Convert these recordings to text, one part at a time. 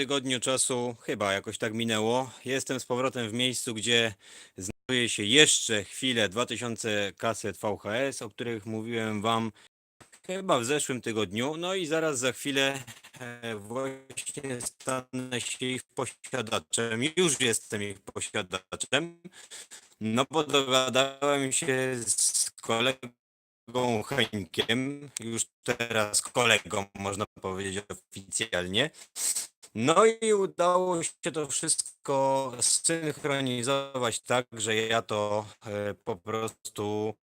tygodniu czasu, chyba jakoś tak minęło, jestem z powrotem w miejscu, gdzie znajduje się jeszcze chwilę 2000 kaset VHS, o których mówiłem Wam chyba w zeszłym tygodniu. No i zaraz za chwilę e, właśnie stanę się ich posiadaczem. Już jestem ich posiadaczem. No bo dogadałem się z kolegą Heńkiem, już teraz kolegą można powiedzieć oficjalnie. No i udało się to wszystko zsynchronizować tak, że ja to e, po prostu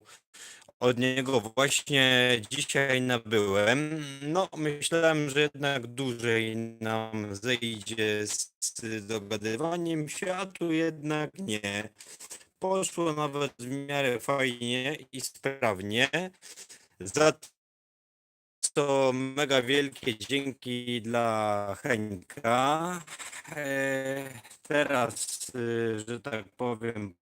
od niego właśnie dzisiaj nabyłem. No, myślałem, że jednak dłużej nam zejdzie z dogadywaniem się, a tu jednak nie. Poszło nawet w miarę fajnie i sprawnie. Za to mega wielkie dzięki dla Henka. E, teraz, e, że tak powiem,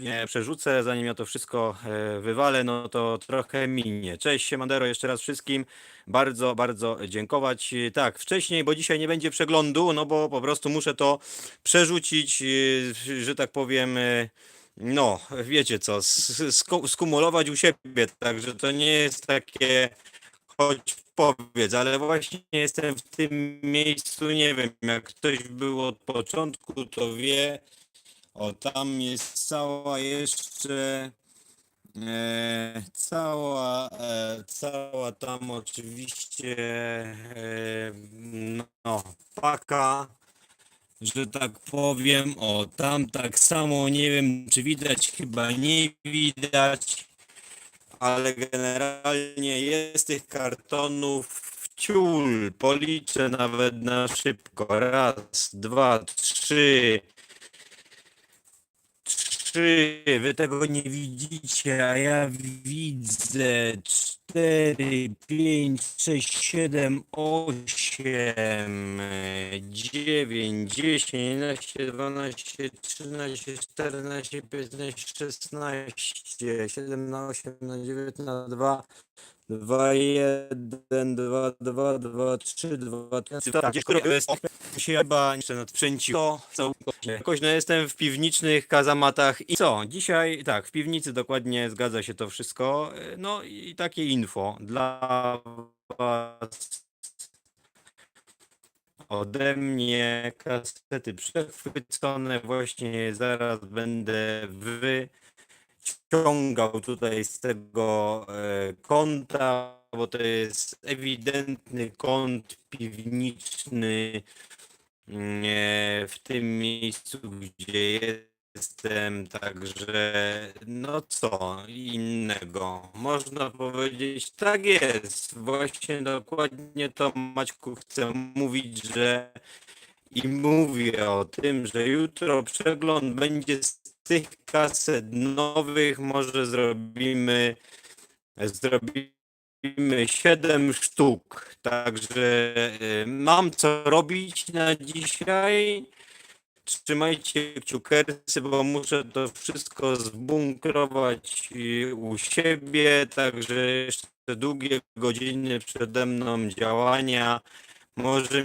nie przerzucę, zanim ja to wszystko e, wywalę, no to trochę minie. Cześć, Siemandero, jeszcze raz wszystkim. Bardzo, bardzo dziękować. Tak, wcześniej, bo dzisiaj nie będzie przeglądu, no bo po prostu muszę to przerzucić, e, że tak powiem, e, no, wiecie co, skumulować u siebie, także to nie jest takie choć powiedz, ale właśnie jestem w tym miejscu, nie wiem, jak ktoś był od początku, to wie, o tam jest cała jeszcze, e, cała, e, cała tam oczywiście, e, no, paka, że tak powiem, o tam tak samo, nie wiem czy widać, chyba nie widać, ale generalnie jest tych kartonów ciul, policzę nawet na szybko, raz, dwa, trzy, trzy, wy tego nie widzicie, a ja widzę. Cztery, pięć, sześć, siedem, osiem, dziewięć, dziesięć, jedenaście, dwanaście, trzynaście, czternaście, piętnaście, szesnaście, siedem na osiem, na dziewięć, na dwa, dwa, jeden, dwa, dwa, dwa, trzy, dwa, trzy, tak, gdzieś to jest, się chyba jeszcze nadprzęciło, co, jakoś no jestem w piwniczych kazamatach i co, dzisiaj, tak, w piwnicy dokładnie zgadza się to wszystko, no i takie info dla was ode mnie kasety przechwycone, właśnie zaraz będę wyciągał tutaj z tego e, kąta, bo to jest ewidentny kąt piwniczny mm, e, w tym miejscu, gdzie jestem, także no co innego. Można powiedzieć, tak jest. Właśnie dokładnie to Maćku chcę mówić, że i mówię o tym, że jutro przegląd będzie z tych kaset nowych, może zrobimy zrobimy 7 sztuk. Także y, mam co robić na dzisiaj. Trzymajcie kciukersy, bo muszę to wszystko zbunkrować y, u siebie, także jeszcze długie godziny przede mną działania. Może